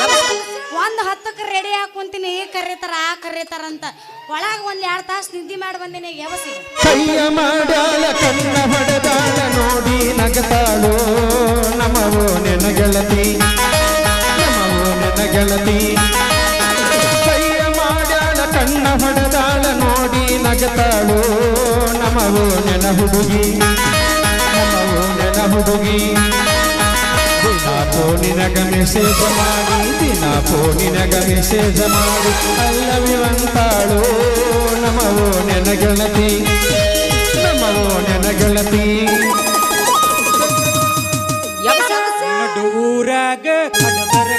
ಯಬಸ್ ಒಂದ್ ಹತ್ತಕ್ಕೆ ರೆಡಿ ಆಗಿ ಕುಂತೀನಿ. ಕರೀತಾರ, ಆ ಕರೀತಾರ ಅಂತ. ಒಳಗ ಒಂದ್ ಎರಡ್ ತಾಸು ನಿದ್ದೆ ಮಾಡಿ ಬಂದಿನಿ ಯವಸಿ ಕೈಯ ಮಾಡಾಳ ಕಣ್ಣ ಹೊಡೆದಾಳ ನೋಡಿ ನಗತಾಳು. ನಮವೋ ನೆನ ಗೆಳತಿ ನಮವೋ ನೆನ ಗೆಳತಿ ಕೈಯ ಮಾಡಾಳ ಕಣ್ಣ ಹೊಡೆದಾಳ ನೋಡಿ ನಗತಾಳು. ನಮವೋ ನೆನ ಹುಡುಗಿ ನಮವೋ ನೆನ ಹುಡುಗಿ ಫೋನಿನಗ ಮೆಸೇಜ್ ಮಾಡಿ ದಿನ ಫೋನಿನಗ ಮೆಸೇಜ್ ಮಾಡಿ ಅಲ್ಲವಿವಂತಾಳು ನಮವೋ ನೆನ ಗೆಳತಿ ನಮವೋ ನೆನ ಗೆಳತಿ ಯಬಸ್ ಯಬಸ್ ನಡುವೂರಾಗ ಕಡಬರ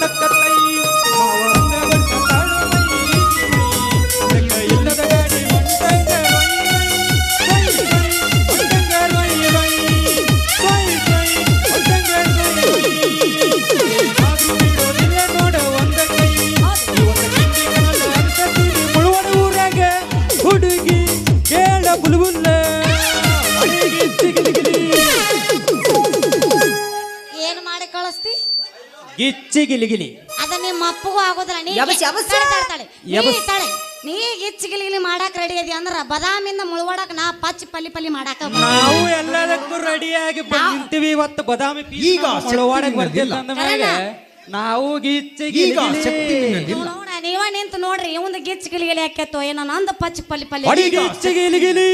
तक ಗಿಚ್ಚಿ ಗಿಲಿಗಿಲಿ ಅದ ನಿಮ್ಮ ಅಪ್ಪಗೂ ಆಗೋದಿಲ್ಲ ನೀ ಯಬಸ್, ಯಬಸ್. ನೀ ಯಬಸ್. ಗಿಲಿ ಗಿಚ್ಚಿಗಿಲಿ ಮಾಡಾಕ ರೆಡಿ ಅದಿ ಅಂದ್ರ ಬದಾಮಿಂದ ಮುಳುವಾಡಕ್ ನಾ ಪಚ್ ಪಲ್ಲಿ ಪಲ್ಲಿ ಮಾಡಾಕ. ನಾವು ಎಲ್ಲದಕ್ಕೂ ರೆಡಿಯಾಗಿ ಬಂದಿರ್ತೀವಿ ಇವತ್ತು ಬದಾಮಿ ಪೀಸ್ ಈಗ ನಮ್ಮ ಶಕ್ತಿ ನಿನ್ನಲ್ಲಿಲ್ಲ. ಬರ್ತಿಲ್ಲ ಅಂದ ಮ್ಯಾಗ ನಾವು ಗಿಚ್ಚಿ ಗಿಲಿ ಶಕ್ತಿ ನಿನ್ನಲ್ಲಿಲ್ಲ. ನೋಡ ನೀವ ನಿಂತು ನೋಡ್ರಿ ಒಂದು ಗಿಚ್ಚ ಗಿಲಿಗಿಲಿ ಯಾಕೆತ್ತೋ ಏನೋ ನಂದ ಪಚ್ಚ ಪಲ್ಲಿ ಪಲ್ಲಿ ಗಿಲಿಗಿಲಿ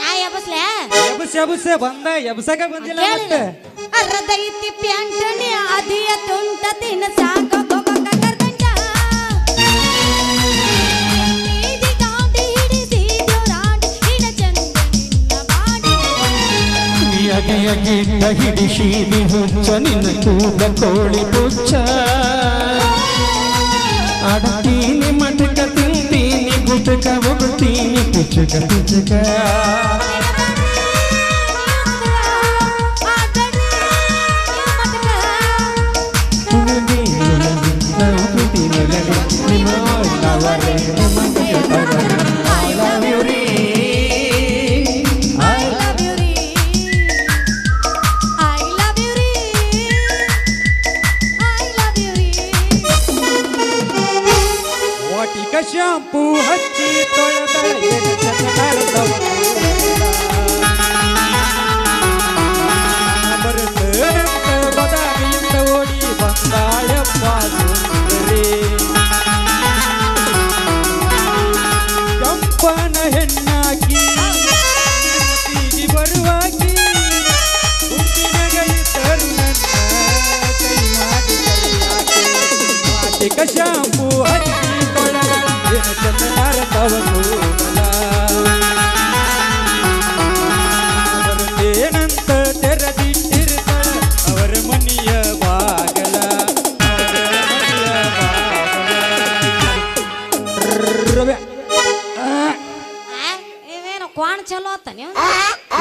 ನಾ ಎಬಸ್ಲೆ? ಎಬಸ್ ಎಬಸ್ ಬಂದ ಎಬಸಕ ಬಂದಿಲ್ಲ ಮತ್ತೆ. ಅರ್ಧೈತಿ ಪ್ಯಾಂಟಣಿ ಅದಿಯ ತುಂಟ ತಿನ ಸಾಕ ಹಿಡಿಶೀಲಿ ಹುಚ್ಚ ನಿನ್ನ ಕೂದ ಕೋಳಿ ಪುಚ್ಚ అడతీని మటక తింటీని గుటక ఒకటీని పుచ్చక పుచ్చక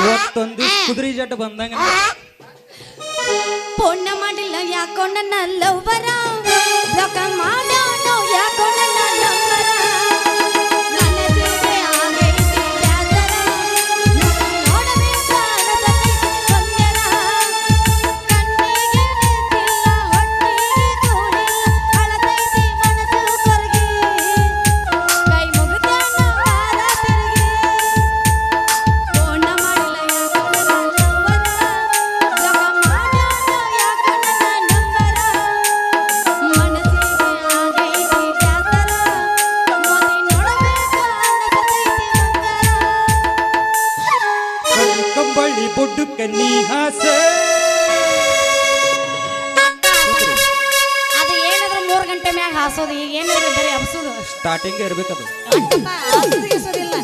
ಇವತ್ತೊಂದು ಕುದುರೆ ಜಟ್ ಬಂದಂಗ ಪೊಣ್ಣ ಮಾಡಿಲ್ಲ ಯಾಕೋ ನನ್ನ ಲವ್ವರ? ಬ್ಲಾಕ ಮಾಡೋನು ಯಾಕೋ ನನ್ನ ಬರೀ ಹಬ್ಸೋದು ಸ್ಟಾರ್ಟಿಂಗ್ ಇರ್ಬೇಕದು. ಹಾಸೋದು ಗೀಸೋದಿಲ್ಲ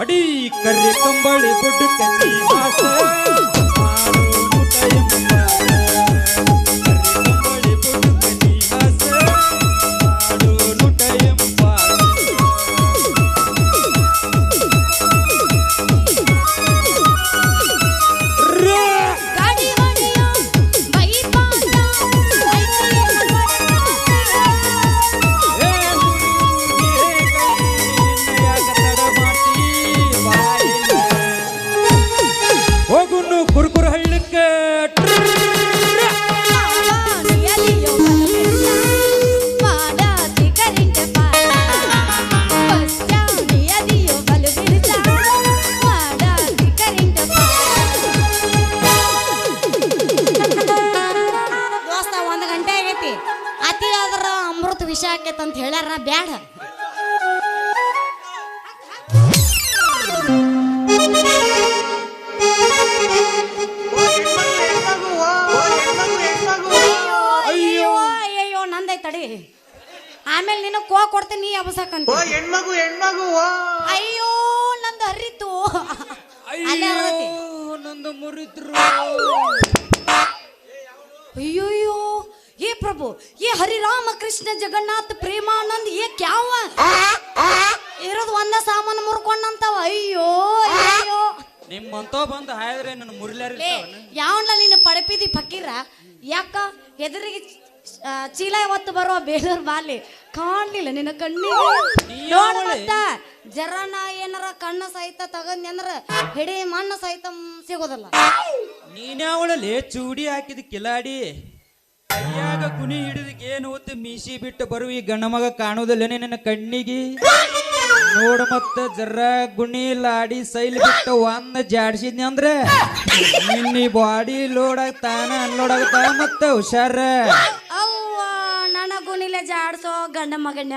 ಅಡಿ ಕರ್ರಿ ಕಂಬಳಿ ಬೊಡ್ಡು ಕನ್ನಿ ಮಾಡು ಹೇಳ್ಯಾರ ಬ್ಯಾಡ. ಅಯ್ಯೋ ಅಯ್ಯೋ ನಂದೈ ತಡಿ. ಆಮೇಲೆ ನಿನ್ನ ಕೋ ಕೊಡ್ತೀನಿ ನೀ ಅಬಸಕಂತ ಹೆಣ್ಮಗು ಹೆಣ್ಮಗು ಅಯ್ಯೋ ನಂದು ಹರಿತು. ಅಲ್ಲೇ. ಅಯ್ಯೋ ನಂದು ಮುರಿದ್ರು ಅಯ್ಯೋಯ್ಯೋ. ಏ ಪ್ರಭು ಏ ಹರಿರಾಮ ಕೃಷ್ಣ ಜಗನ್ನಾಥ ಪ್ರೇಮಾನಂದ್ ಏ ಕ್ಯಾವ? ಇರೋದು ಒಂದ ಸಾಮಾನು ಮುರ್ಕೊಂಡಂತವ. ಅಯ್ಯೋ ಅಯ್ಯೋ. ನಿಮ್ಮಂತ ಬಂದು ಹಾಯ್ದ್ರೆ ನನ್ನ ಮುರಿಲಾರಿ ಯಾವಣ್ಣ ನೀನು ಪಡಪಿದಿ ಫಕೀರ? ಯಾಕ? ಎದುರಿಗೆ ಚೀಲ ಹೊತ್ತು ಬರುವ ಬೇಲೂರ್ ಬಾಲಿ? ಕಾಣ್ಲಿಲ್ಲ ನಿನ್ನ ಕಣ್ಣು. ನೋಡ ಮತ್ತ. ಜರ ನಾ ಏನಾರ ಕಣ್ಣ ಸಹಿತ ತಗಂದಿ ಅಂದ್ರ ಹಿಡಿ ಮಣ್ಣ ಸಹಿತ ಸಿಗೋದಲ್ಲ. ನೀನೇ ನೀನ್ಯಾವಳಲ್ಲಿ ಚೂಡಿ ಹಾಕಿದ ಕಿಲಾಡಿ. ಕೈಯಾಗ ಕುನಿ ಹಿಡಿದಕ್ಕೆ ಏನು ಹೊತ್ತು ಮೀಸಿ ಬಿಟ್ಟು ಬರುವ? ಈ ಗಂಡ ಮಗ ಕಾಣುವುದಿಲ್ಲ ನಿನ್ನ ಕಣ್ಣಿಗೆ? ನೋಡ ಮತ್ತ ಜರ ಗುಣಿ ಲಾಡಿ ಸೈಲ್ ಬಿಟ್ಟು ಒಂದ್ ಜಾಡ್ಸಿದ್ನಿ ಅಂದ್ರೆ? ನಿನ್ನ ಬಾಡಿ ಲೋಡ್ ಆಗ್ತಾನ ಅನ್ಲೋಡ್ ಆಗ್ತಾನ ಮತ್ತ ಹುಷಾರ? ಅವ್ವ ನನಗುನಿಲೆ ಜಾಡ್ಸೋ ಗಂಡ ಮಗನ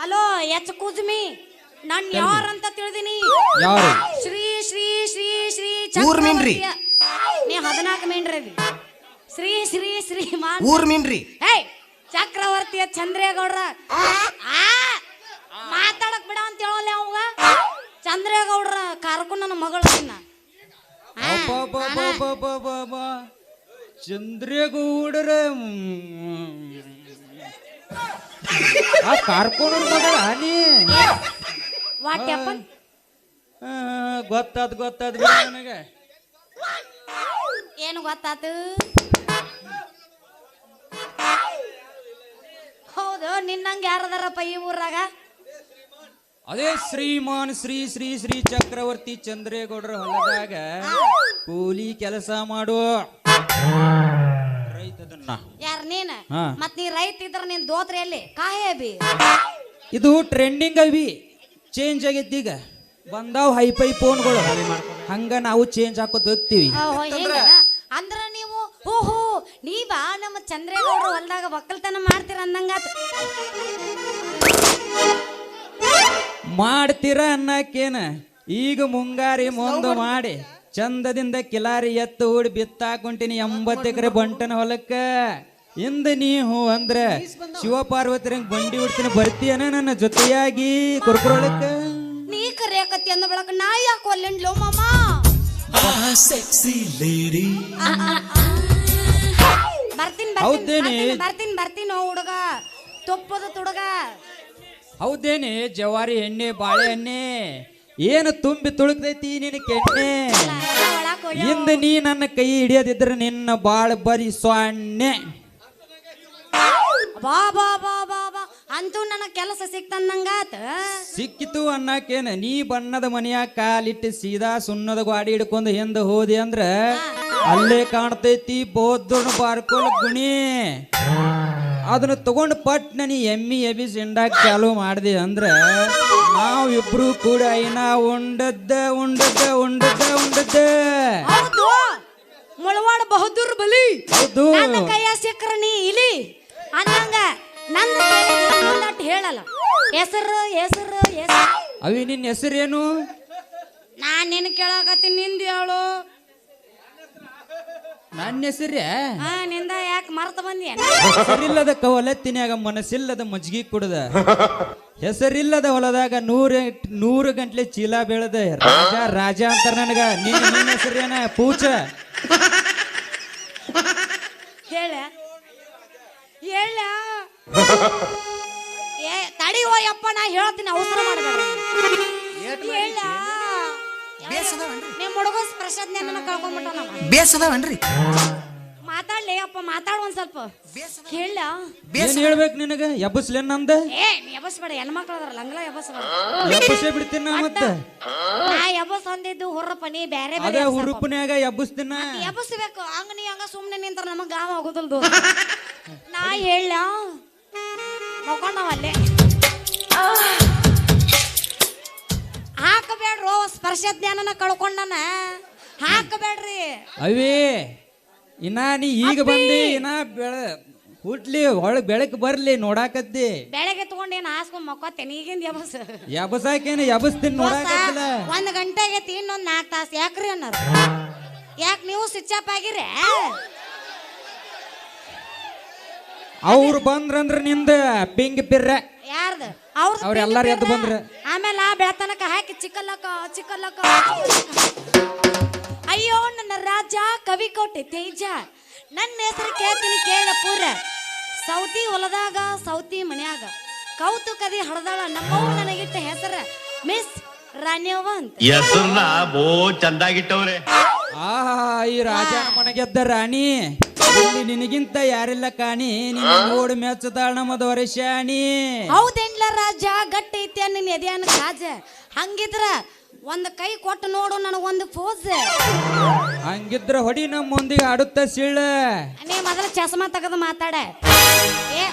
ಅಲೋ ಎಚ್ ಕುಜ್ಮಿ ನನ್ ಯಾರಂತ ತಿಳಿದಿನಿ? ಯಾರು? ಶ್ರೀ ಶ್ರೀ ಶ್ರೀ ಶ್ರೀ ಚಕ್ರವರ್ತಿಯ- ನೀ ಹದಿನಾಲ್ಕು ಮೀನ್ರಿ. ಶ್ರೀ ಶ್ರೀ ಶ್ರೀ ಮಾನ್ ಊರ್ ಮೀನ್ರಿ ಹೇಯ್ ಚಕ್ರವರ್ತಿಯ ಚಂದ್ರೇಗೌಡ್ರ. ಆ? ಮಾತಾಡಕ್ ಬಿಡ ಅಂತ ಹೇಳಲ್ಲ ಅವಾಗ? ಚಂದ್ರೇಗೌಡ್ರ ಕಾರ್ಕು ನನ್ನ ಮಗಳು ಅಬ್ಬಬ್ಬಬ್ಬಬ್ಬಬ್ಬಬ್ಬ. ಚಂದ್ರೇಗೌಡರ ಆ ಕಾರ್ಕೊಂಡ್ರ ಮಗಳ ನೀ ಆ, ಗೊತ್ತಾದ್ ಗೊತ್ತಾದ್ ಬಿಡು ನನಗೆ. ಏನು ಗೊತ್ತಾತು? ಹೌದು ನಿನ್ನಂಗೆ ಯಾರದಾರಪ್ಪ ಈ ಊರಾಗ ಅದೇ ಶ್ರೀಮಾನ್ ಶ್ರೀ ಶ್ರೀ ಶ್ರೀ ಚಕ್ರವರ್ತಿ ಚಂದ್ರೇಗೌಡರ ಹೊಲದಾಗ ಕೂಲಿ ಕೆಲಸ ಮಾಡು. ರೈತದನ್ನ. ಯಾರ ನೀನ್? ಹಾ. ಮತ್ ನೀ ರೈತ ಇದ್ರ ನೀನ್ ದೋತ್ರಿ ಎಲ್ಲಿ? ಕಾಯೇ ಬಿ ಇದು ಟ್ರೆಂಡಿಂಗ್ ಅವಿ ಚೇಂಜ್ ಆಗೈತಿ ಈಗ. ಬಂದಾವ್ ಹೈಫೈ ಫೋನ್ಗಳು. ಹಂಗ ನಾವು ಚೇಂಜ್ ಹಾಕೋತ ಹೋಗ್ತೀವಿ? ಅಂದ್ರ ನೀವು ಓಹೋ ನೀವಾ ನಮ್ಮ ಚಂದ್ರೇಗೌಡರು ಹೊಲ್ದಾಗ ಒಕ್ಕಲ್ತನ ಮಾಡ್ತೀರ ಅಂದಂಗಾತ. ಮಾಡ್ತೀರ ಅನ್ನಕ್ಕೇನ? ಈಗ ಮುಂಗಾರಿ ಮುಂದೆ ಮಾಡಿ ಚಂದದಿಂದ ಕಿಲಾರಿ ಎತ್ತು ಹೂಡಿ ಬಿತ್ತಾಕೊಂಟಿನಿ ಎಂಬತ್ತು ಎಕರೆ ಬಂಟನ ಹೊಲಕ್ಕ. ಇಂದ ನೀ ಹೂ ಅಂದ್ರ ಶಿವ ಪಾರ್ವತಿರಂಗ್ ಬಂಡಿ ಹುಡ್ತೀನಿ ಬರ್ತೀಯನ ನನ್ನ ಜೊತೆಯಾಗಿ ಕುರ್ಕುರೊಳಕ್ಕ? ನೀ ಕರೆಯಕತ್ತಿ ಅಂದ ಬಳಕ ನಾ ಯಾಕೆ ಒಲ್ಲೆಂಡ್ಲೋ ಮಾಮ? ಬರ್ತೀನಿ ಹೌದೇನೆ? ಬರ್ತೀನಿ ಬರ್ತೀನಿ ಬರ್ತೀನಿ ಹುಡುಗ. ತುಪ್ಪದ ತುಡುಗ. ಹೌದೇನೆ ಜವಾರಿ ಎಣ್ಣೆ ಬಾಳೆ ಎಣ್ಣೆ. ಏನು ತುಂಬಿ ತುಳುಕ್ತೈತಿ ನಿನ್ನ ಕೆಣ್ಣೆ ಇಂದ ನೀ ನನ್ನ ಕೈ ಹಿಡಿಯದಿದ್ರೆ ನಿನ್ನ ಬಾಳ ಬರಿ ಬಾ ಬಾ ಬಾ ಬಾ. ಅಂತೂ ನನ್ನ ಕೆಲಸ ಸಿಕ್ತಂದಂಗಾತ. ಸಿಕ್ಕಿತು ಅನ್ನಕೇನ ನೀ ಬಣ್ಣದ ಮನೆಯಾಗ ಕಾಲಿಟ್ಟು ಸೀದಾ ಸುಣ್ಣದ ಗಾಡಿ ಹಿಡ್ಕೊಂಡು ಹಿಂದೆ ಹೋದಿ ಅಂದ್ರ ಅಲ್ಲೇ ಕಾಣ್ತೈತಿ ಬೋದ್ದೊಣ ಬಾರ್ಕೊಳ ಗುಣಿ. ಅದನ್ನ ತಗೊಂಡು ಪಟ್ ನೀ ಎಮ್ಮಿ ಎಬಿ ಸಿಂಡಾಕ್ ಚಾಲು ಮಾಡಿದೆ ಅಂದ್ರ ನಾವ್ ಇಬ್ರು ಕೂಡ ಐನ ಉಂಡದ್ದ ಉಂಡದ್ದ ಉಂಡದ್ದ ಉಂಡದ್ದ. ಹೌದು. ಮುಳವಾಡ ಬಹದ್ದೂರ್ ಬಲಿ. ಹೌದು. ಕೈಯ ಸಿಕ್ರ ನೀ ಇಲಿ. ಅನ್ನಂಗ. ನನ್ನ ಅಟ್ ಹೇಳಲ್ಲ. ಹೆಸರು ಹೆಸರು ಹೆಸರು. ಅವಿ ನಿನ್ನ ಹೆಸರೇನು? ನಾನ್ ನಿನ್ ಕೇಳಾಕತ್ತೀನಿ ನಿಂದ ಹೇಳು. ನನ್ನ ಹೆಸರೇ? ಹಾ ನಿಂದ ಯಾಕೆ ಮರ್ತ ಬಂದಿ? ಹೆಸರಿಲ್ಲದ ಕವಲತ್ತಿನ್ಯಾಗ ಮನಸ್ಸಿಲ್ಲದ ಮಜ್ಗಿ ಕುಡ್ದ. ಹೆಸರಿಲ್ಲದ ಹೊಲದಾಗ ನೂರ ನೂರು ಗಂಟ್ಲೆ ಚೀಲ ಬೆಳೆದ. ರಾಜ ರಾಜ ಅಂತಾರ ನನಗ. ನಿನ್ನ ನಿನ್ನ ಹೆಸರೇನ? ಪೂಚ. ಹೇಳ. ಹೇಳ. ಏ ತಡಿ ಓ ಯಪ್ಪ ನಾ ಹೇಳ್ತೀನಿ ಅವಸರ ಮಾಡಬೇಡ ಹೇಳ ನಿಮ್ಮ ಹುಡುಗ ಪ್ರಸಾದ್ ನನ್ನ ಕಳ್ಕೊಂಡ್ಬಿಟ್ಟ ನಮ್ಮ ಬೇಸದವನ್ರಿ ಮಾತಾಡ್ಲಿ ಅಪ್ಪ ಮಾತಾಡ ಒಂದ್ ಸ್ವಲ್ಪ. ಹೇಳ ಏನ್ ಹೇಳ್ಬೇಕು ನಿನಗೆ? ಎಬ್ಬಸ್ಲೇನ್ ನಂದ? ಏ ನೀ ಎಬಸ್ಬೇಡ ಹೆಣ್ಮಕ್ಳು ಅದಾರಲ್ಲ ಹಂಗಲ್ಲ ಎಬಸ್ಬೇಡ ಎಬ್ಬಸೇ ಬಿಡ್ತೀನಿ ನಾ ಮತ್ತ. ನಾ ಎಬಸ್ ಅಂದಿದ್ದು ಹುರ್ರಪ್ಪ ನೀ ಬ್ಯಾರೆ ಅದ ಬೇರೆ ಹುರುಪನ್ಯಾಗ ಎಬ್ಬಸ್ತೀನ? ಎಬಸ್ಬೇಕು ಹಂಗ ನೀ ಹಂಗ ಸುಮ್ನೆ ನಿಂತರ ನಮಗ್ ಗಾವ ಆಗೋದಲ್ದು. ನಾ ಹೇಳ ಮಕ್ಕೊಂಡವಲ್ಲೇ ಹಾಕಬೇಡ್ರು ಸ್ಪರ್ಶ ಜ್ಞಾನನ ಕಳ್ಕೊಂಡನ. ಹಾಕಬೇಡ್ರಿ. ಅವೇ ಇನ್ನ ನೀ ಈಗ ಬಂದಿ ಇನ್ನ ಬೆಳ ಹುಟ್ಲಿ ಒಳಗ್ ಬೆಳಕ್ ಬರ್ಲಿ ನೋಡಾಕತ್ತಿ. ಬೆಳಗ್ಗೆ ತಗೊಂಡೇನು ಹಾಸ್ಕೊಂಡ್ ಮಕ್ಕೋತೇನೆ ಈಗಿಂದ ಎಬಸ್. ಎಬ್ಬಸಾಕೇನ ಎಬಸ್ತೀನಿ ನೋಡಾಕತ್ತಿಲ್ಲ. ಒಂದ್ ಗಂಟೆಗೆ ತಿನ್ನೊಂದ್ ನಾಲ್ಕು ತಾಸು. ಯಾಕ್ರಿ ಅನ್ನೋದು? ಯಾಕೆ ನೀವು ಸ್ವಿಚ್ ಅಪ್ ಆಗಿರೇ? ಅವ್ರು ಬಂದ್ರಂದ್ರ ನಿಂದ ಬಿಂಗ್ ಬಿರ್ರ. ಯಾರ್ದು? ಅವ್ರದ್ದು ಅವ್ರ್ ಎಲ್ಲಾರು ಎದ್ದು ಬಂದ್ರು. ಆಮೇಲೆ ಆ ಬೆಳತನಕ ಹಾಕಿ ಚಿಕ್ಕಲ್ಲಕ ಚಿಕ್ಕಲ್ಲಕ. ಅಯ್ಯೋ ನನ್ನ ರಾಜ ಕವಿ ಕೋಟೆ ತೇಜ. ನನ್ನ ಹೆಸರು ಕೇಳ್ತೀನಿ ಕೇಳ ಪೂರ ಸೌತಿ ಹೊಲದಾಗ ಸೌತಿ ಮನ್ಯಾಗ. ಕೌತುಕದಿ ಹಡದಾಳ ನಮ್ಮವ್ ನನಗಿಟ್ಟ ಹೆಸರ ಮಿಸ್ ರಾಣ್ಯವ್ವ ಅಂತ. ಹೆಸರ್ನ ಬೋ ಚಂದಾಗಿಟ್ಟವ್ರೆ. ಆಹಾ ಈ ರಾಜ ಮನೆಗೆದ್ದ ರಾಣಿ ಇಲ್ಲಿ ನಿನಗಿಂತ ಯಾರಿಲ್ಲ ಕಾಣಿ ನಿನ್ನ ನೋಡ್ ಮೆಚ್ಚತಾಳ ನಮ್ಮ ದೊರೆಶಾಣಿ ಹೌದೇನ್ಲ ರಾಜ ಗಟ್ಟಿ ಐತಿ ನಿನ್ನ ಎದೆಯನ್ನ ಕಾಜ ಹಂಗಿದ್ರ ಒಂದ್ ಕೈ ಕೊಟ್ಟು ನೋಡು ನನಗೊಂದು ಪೋಸ್ ಹಂಗಿದ್ರ ಹೊಡಿ ನಮ್ಮ ಮುಂದಿಗೆ ಆಡುತ್ತ ಸಿಳ್ಳ ನೀ ಮೊದಲ ಚಸ್ಮಾ ತೆಗೆದು ಮಾತಾಡ. ಏ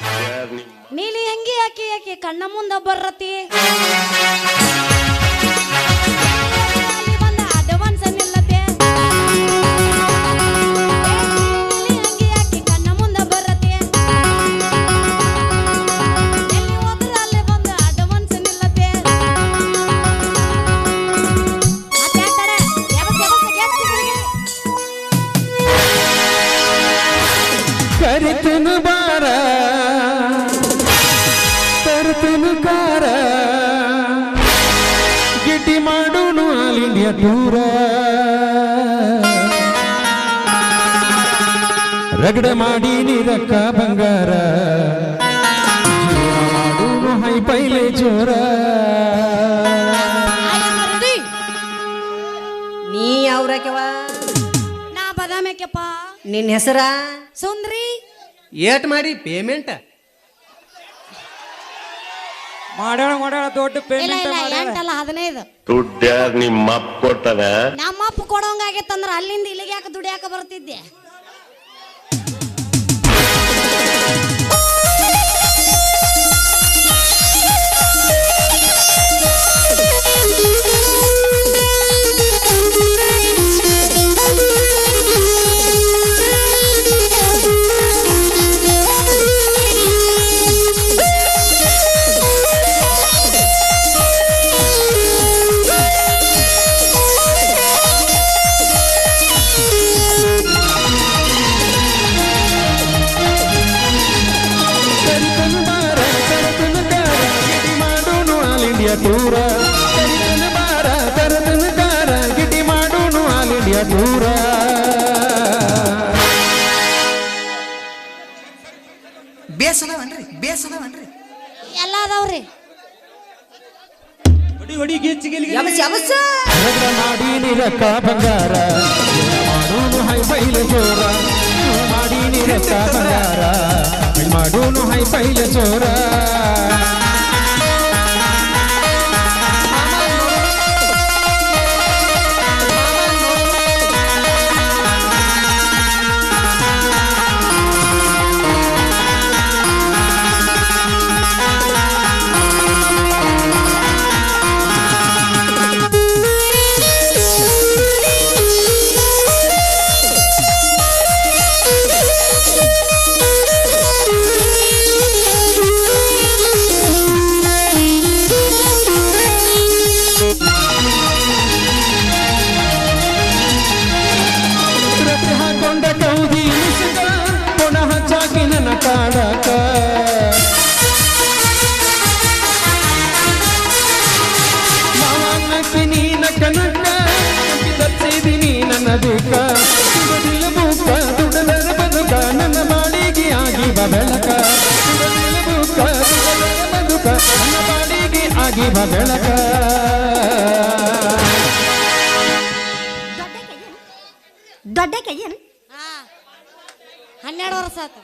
ನೀಲಿ ಹೆಂಗಿ ಯಾಕೆ ಯಾಕೆ ಕಣ್ಣ ಮುಂದ ಬರ್ರತಿ? ಗಿಟ್ಟಿ ಮಾಡೋನು ಆಲ್ ಇಂಡಿಯಾ ಟೂರ. ರಗಡ ಮಾಡಿ ನೀರಕ್ಕ ಬಂಗಾರ. ಮಾಡೋನು ಹೈ ಪೈಲೆ ಜೋರ. ನೀ ನೀ ಯಾವ್ರಕ್ಯವ ನಾ ಬದಾಮೇಕೆಪ್ಪ ನಿನ್ನ ಹೆಸರ? ಸುಂದ್ರಿ. ಏಟ್ ಮಾಡಿ ಪೇಮೆಂಟ್ ಮಾಡ್ಯಾಳ ಮಾಡೋಣ ದೊಡ್ಡ ಇಲ್ಲ ಪೇಮೆಂಟ್ ಇಲ್ಲ ಎಂಟಲ್ಲ ಹದಿನೈದು. ದುಡ್ಡ ನಿಮ್ಮ ಅಪ್ಪ ಕೊಟ್ಟದ? ನಮ್ಮ ಅಪ್ಪ ಕೊಡೋಂಗಾಗೈತಂದ್ರ ಅಲ್ಲಿಂದ ಇಲ್ಲಿಗೆ ಯಾಕೆ ದುಡಿಯಾಕ ಬರ್ತಿದ್ದೆ? ಯಬಸ್ ಯಬಸ್ ರಗಡ ಮಾಡಿ ನಿರಕ್ಕ ಬಂಗಾರ. ಮಾಡೋನು ಹೈ ಪೈಲೆ ಜೋರ. ಜೀವನ ಮಾಡಿ ನಿರಕ್ಕ ಬಂಗಾರ. ಮಾಡೋನು ಹೈ ಪೈಲೆ ಜೋರ. ಬೆಳಕ ನನ್ನ ಪಾಲಿಗೆ ಆಗಿವ ಬೆಳಕ. ದೊಡ್ಡ ಕೈಯನ್ ಹನ್ನೆರಡು ವರ್ಷ ಆತ.